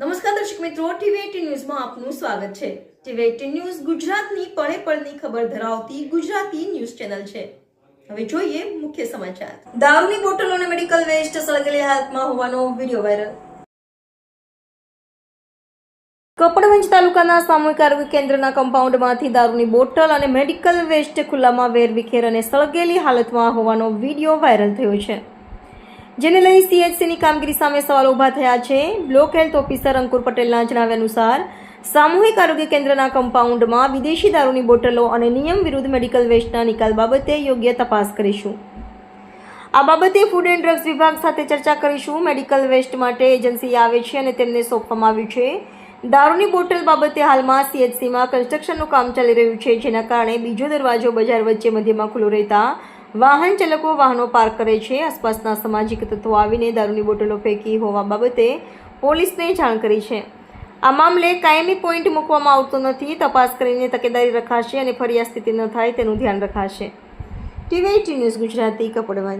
નમસ્કાર દર્શક મિત્રો ટીવી ન્યૂઝમાં આપનું સ્વાગત છે. ટીવી એટીન ન્યૂઝ ગુજરાતની પળે પળની ખબર ધરાવતી ગુજરાતી ન્યૂઝ ચેનલ છે. હવે જોઈએ મુખ્ય સમાચાર. દારૂની બોટલો અને મેડિકલ વેસ્ટ સળગેલી હાલતમાં હોવાનો વીડિયો વાયરલ. કપડવંજ તાલુકાના સામૂહિક આરોગ્ય કેન્દ્રના કમ્પાઉન્ડમાંથી દારૂની બોટલ અને મેડિકલ વેસ્ટ ખુલ્લામાં વેરવિખેર અને સળગેલી હાલતમાં હોવાનો વીડિયો વાયરલ થયો છે. જેને લઈ સીએચસીની કામગીરી સામે સવાલ ઊભા થયા છે. બ્લોક હેલ્થ ઓફિસર અંકુર પટેલના જણાવ્યા અનુસાર, સામૂહિક આરોગ્ય કેન્દ્રના કમ્પાઉન્ડમાં વિદેશી દારૂની બોટલો અને નિયમ વિરુદ્ધ મેડિકલ વેસ્ટના નિકાલ બાબતે યોગ્ય તપાસ કરીશું. આ બાબતે ફૂડ એન્ડ ડ્રગ્સ વિભાગ સાથે ચર્ચા કરીશું. મેડિકલ વેસ્ટ માટે એજન્સી આવે છે અને તેમને સોંપવામાં આવ્યું છે. દારૂની બોટલ બાબતે હાલમાં સીએચસીમાં કન્સ્ટ્રક્શનનું કામ ચાલી રહ્યું છે. જેના કારણે બીજો દરવાજો બજાર વચ્ચે મધ્યમાં ખુલ્લો રહેતા વાહન ચાલકો વાહનો પાર્ક કરે છે. આસપાસના સામાજિક તત્વો આવીને દારૂની બોટલો ફેંકી હોવા બાબતે પોલીસને જાણ કરી છે. આ મામલે કાયમી પોઈન્ટ મૂકવામાં આવતો નથી. તપાસ કરીને તકેદારી રખાશે અને ફરિયાદ સ્થિતિ ન થાય તેનું ધ્યાન રખાશે. TV news Gujarati Kapadvanj